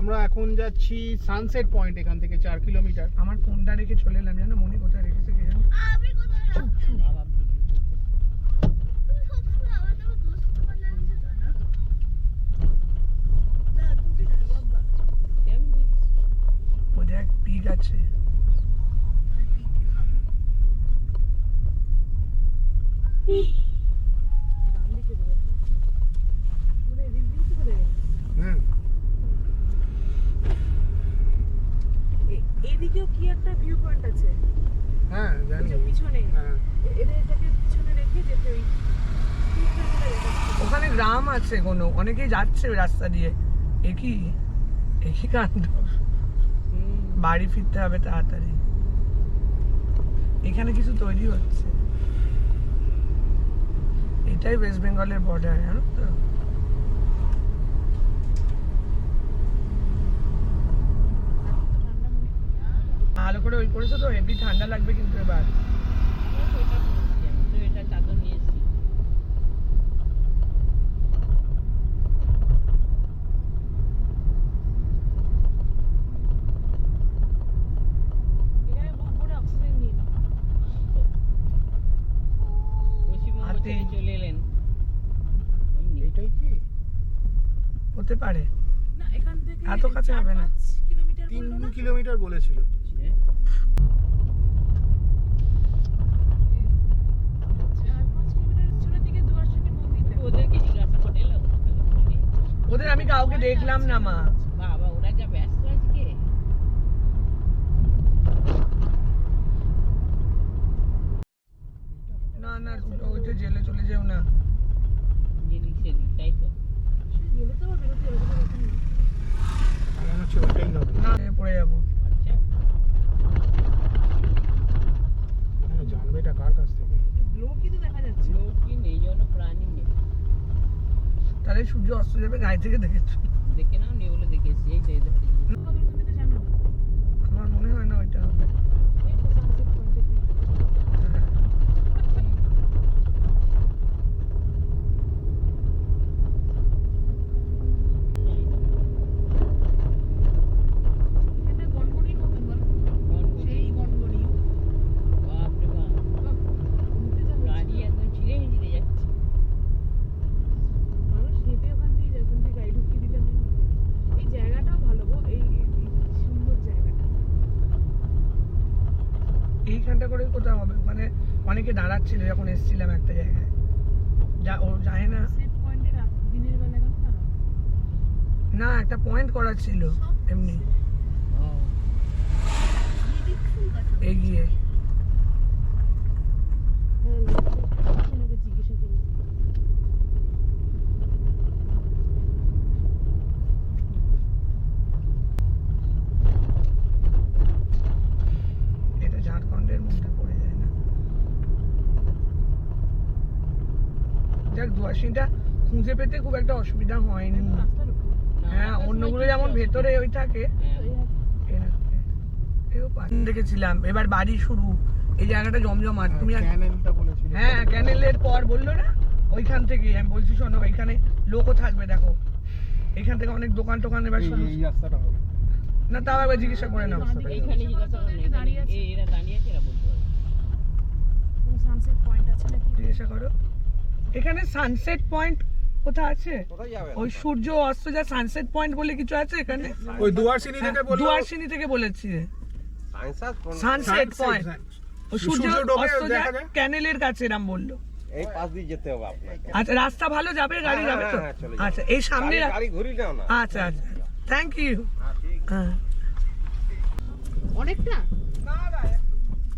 আমরা এখন যাচ্ছি সানসেট পয়েন্ট এখান থেকে চার কিলোমিটার। আমার ফোনটা রেখে চলে এলাম জানো? মনে কোথায় রেখেছে কে জানো? যাচ্ছি? বাবা ভিডিও তুমি সবসময় আমার নামে দোষ তোমার লাগছে তো না? না, তুমি না, বাবা। কেমন বুঝিস ও দেখ পিক আছে আমি কি কি খাব? ডান দিকে দেবে মানে এদিক দিয়ে তো করে হুম এদিকেও কি একটা ভিউ পয়েন্ট আছে হ্যাঁ ওই জানি যে পিছনে। হ্যাঁ। এদের এটাকে পিছনে রেখে যেতে ওই। ওখানে গ্রাম আছে কোনো অনেকেই যাচ্ছে রাস্তা দিয়ে। একই একই কাণ্ড। বাড়ি ফিরতে হবে তাড়াতাড়ি। এখানে কিছু তৈরি হচ্ছে। এটাই ওয়েস্ট বেঙ্গলের বর্ডার জানো তো? ভালো করে ওই করেছ তো হেভি ঠান্ডা লাগবে কিন্তু এবার সোয়েটার পরেছি আমি সোয়েটার চাদর নিয়ে এসেছি এখানে বুক ভরে অক্সিজেন নিয়ে নাও। পশ্চিমবঙ্গ হাতে- থেকে চলে এলেন অমনি। এইটাই কি হতে পারে? না এখান থেকে এত কাছে হবে না। কিলোমিটার তিন কিলোমিটার বলেছিল। ওদের আমি কাউকে দেখলাম না মা বাবা ওরা যা ব্যস্ত আজকে না না ওই তো জেলে চলে যেও না যেদিক সেদিক তাই তো গেলে তো আবার বেরোতে হবে কোনো ব্যাপার নেই। আমার মনে হচ্ছে ওটাই হবে না এ পড়ে যাব আচ্ছা হ্যাঁ জানবে এটা কার কাছ থেকে লোকই তো দেখা যাচ্ছে লোক কি নেই জন প্রাণী নেই তাহলে সূর্য অস্ত যাবে গায়ে থেকে দেখেছ দেখে নাও নিয়ে বলে দেখে এসেছি এই তো এই দাঁড়িয়ে কত তুমি তো জানো আমার মনে হয় না ওইটা হবে এই তো সানসেট পয়েন্ট থেকে হ্যাঁ। এটা গনগনির মতন বল সেই গনগনি বাপরে বাপ ঘুরতে যাব গাড়ি একদম ছিঁড়ে মিঁড়ে যাচ্ছে মানুষ হেঁটে ওখান দিয়ে যায় ওখান দিয়ে গাড়ি ঢুকিয়ে দিলে হয় না এই জায়গাটাও ভালো গো এই এই- এই সুন্দর জায়গাটা এইখানটা করে কোথাও হবে ওখানে অনেকে দাঁড়াচ্ছিল যখন এসেছিলাম একটা জায়গায়। যা ও যায় না। না? একটা পয়েন্ট করা ছিল এমনি। এগিয়ে হ্যাঁ লোককে জিজ্ঞাসা করব এটা ঝাড়খণ্ডের মধ্যে পড়ে যায় না যাক খুঁজে পেতে খুব একটা অসুবিধা হয়নি। হ্যাঁ অন্যগুলো যেমন ভেতরে ওই থাকে। দেখেছিলাম এবার বাড়ি শুরু। এই জায়গাটা জমজমাট। তুমি হ্যাঁ ক্যানেলের পর বলল না? ওইখান থেকে আমি বলছি শোনো এখানে লোকও থাকবে দেখো। এখান থেকে অনেক দোকান টোকান এবার শুরু না তাও একবার জিজ্ঞাসা করে নাও। জিজ্ঞাসা করে। এখানে সানসেট পয়েন্ট কোথা আছে? ওই সূর্য অস্ত যা সানসেট পয়েন্ট বলে কিছু আছে এখানে? ওই দুয়ারসিনি থেকে বলল? দুয়ারসিনি থেকে বলেছি। সানসেট পয়েন্ট ওই সূর্য অস্ত যা দেখা যায়? ক্যানেলের কাছে এরাম বলল। এই পাশ দিয়ে যেতে হবে আপনাকে। আচ্ছা রাস্তা ভালো যাবে গাড়ি হ্যাঁ, যাবে তো? হ্যাঁ, হ্যাঁ। আচ্ছা এই সামনে গাড়ি- ঘুরি নাও না। আচ্ছা আচ্ছা। থ্যাংক ইউ হ্যাঁ অনেকটা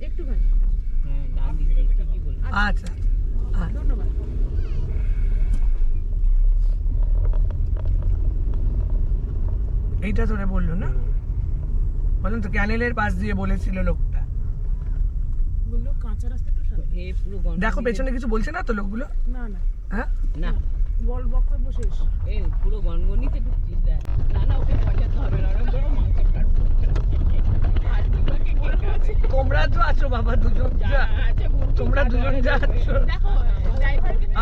একটুখানি হ্যাঁ। দিক দিয়ে ঠিকই বলে আচ্ছা আচ্ছা। ধন্যবাদ। এইটা ধরে বলল না? বললাম তো ক্যানেলের পাশ দিয়ে বলেছিল লোকটা। বলল কাঁচা রাস্তা একটু সামনে। এই পুরো গন্ডগোল দেখো পেছনে কিছু বলছে না তো লোকগুলো? না না। হ্যাঁ? না। বল বক্তব্য শেষ এই পুরো গনগনিতে ঢুকছিস না না ওকে পচাতে হবে না। ওরকম বড় মাংস কাটবো আর দিবাকে কে খাবে? তোমরা তো আছো বাবা দুজন যা। যা আছে বলতো, তোমরা দুজন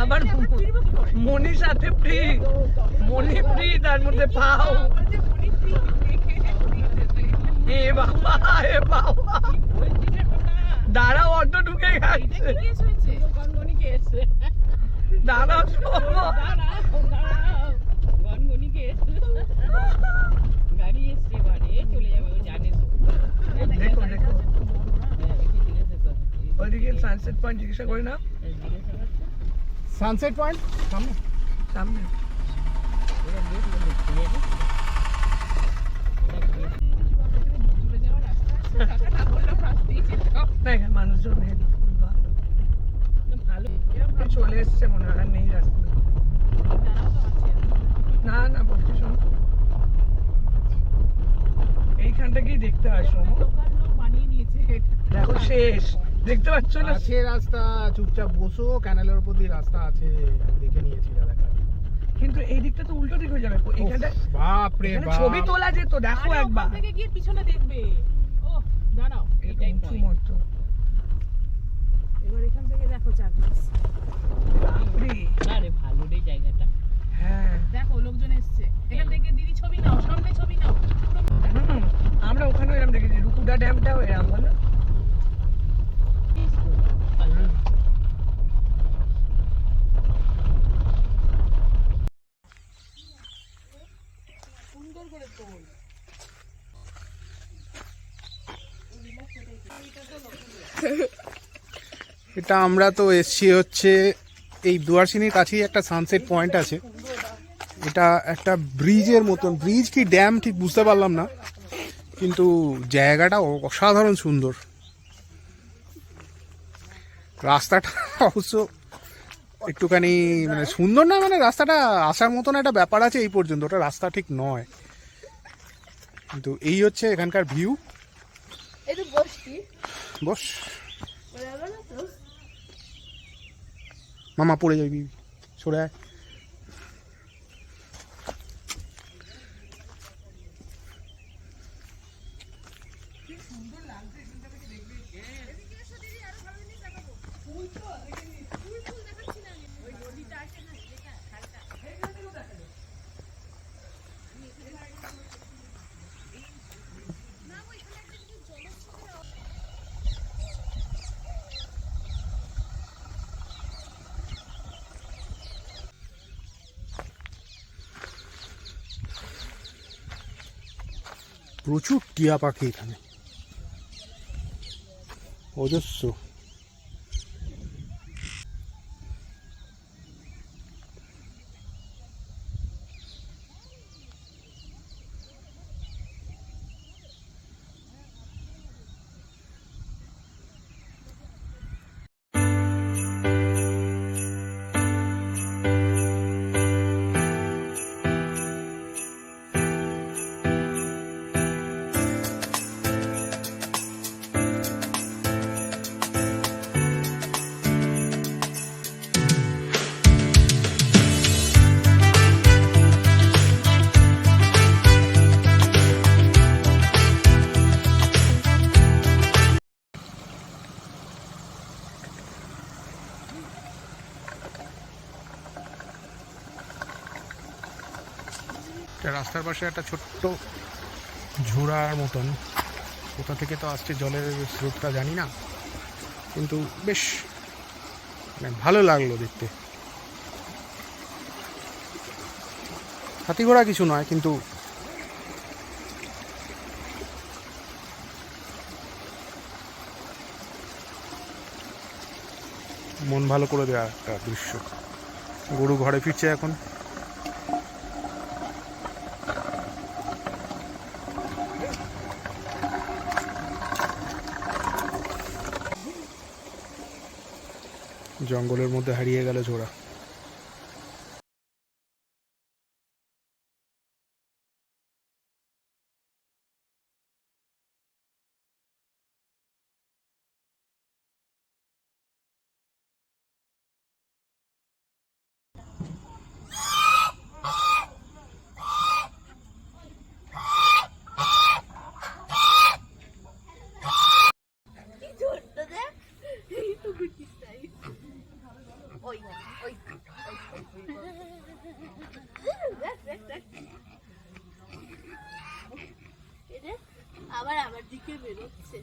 আমার মনির সাথে ফ্রি মনি ফ্রি তার মধ্যে পাও। এ বাবা এ বাবা। দাঁড়াও অটো ঢুকে গেছে। কর ওইদিকে সানসেট পয়েন্ট জিজ্ঞাসা করে নাও। সানসেট পয়েন্ট সামনে। সামনে। না এখানে মানুষজন নেই ভালো। চলে এসছে মনে হয় নেই রাস্তা না না বলছি শোনো। এইখানটাকেই দেখতে আসো বানিয়ে দেখো শেষ। দেখতে পাচ্ছ না? আছে রাস্তা চুপচাপ বসো ক্যানেলের উপর দিয়ে রাস্তা আছে দেখে নিয়েছি দাদা কিন্তু এই দিকটা তো উল্টো দিক হয়ে যাবে। এখানটা বাপ রে বাপ। ছবি তোলা যেত দেখো একবার। থেকে গিয়ে পিছনে দেখবে। দাঁড়াও এটাই উঁচু এবার এখান থেকে দেখো চারপাশ বাপরে। না ভালো রে জায়গাটা। হ্যাঁ। দেখো লোকজন এসছে। এখান থেকে দিদি ছবি নাও সামনে ছবি নাও। আমরা ওখানেও এরকম দেখেছি। রুকুডা ড্যামটাও এরকম বলো ভালো এটা আমরা তো এসছি হচ্ছে এই দুয়ারসিনীর কাছেই একটা সানসেট পয়েন্ট আছে। এটা একটা ব্রিজের মতন। ব্রিজ কি ড্যাম ঠিক বুঝতে পারলাম না, কিন্তু জায়গাটা অসাধারণ সুন্দর। রাস্তাটা অবশ্য একটুখানি মানে সুন্দর না মানে রাস্তাটা আসার মতন একটা ব্যাপার আছে এই পর্যন্ত। ওটা রাস্তা ঠিক নয়। কিন্তু এই হচ্ছে এখানকার ভিউ বস। মামা পড়ে যাবি সরে আয়। প্রচুর টিয়া পাখি এখানে। অজস্র রাস্তার পাশে একটা ছোট্ট ঝোড়ার মতন। কোথা থেকে তো আসছে জলের স্রোতটা জানি না। কিন্তু বেশ মানে ভালো লাগল দেখতে। হাতি ঘোড়া কিছু নয়, কিন্তু মন ভালো করে দেওয়া একটা দৃশ্য। গরু ঘরে ফিরছে এখন। জঙ্গলের মধ্যে হারিয়ে গেল ঝোড়া। আবার আমার দিকে বেরোচ্ছে।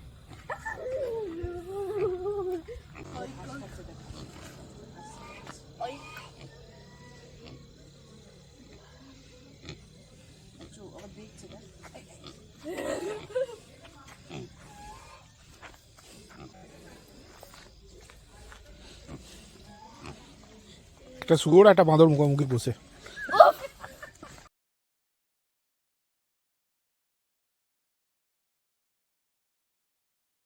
একটা শুয়োর একটা বাঁদর মুখোমুখি বসে।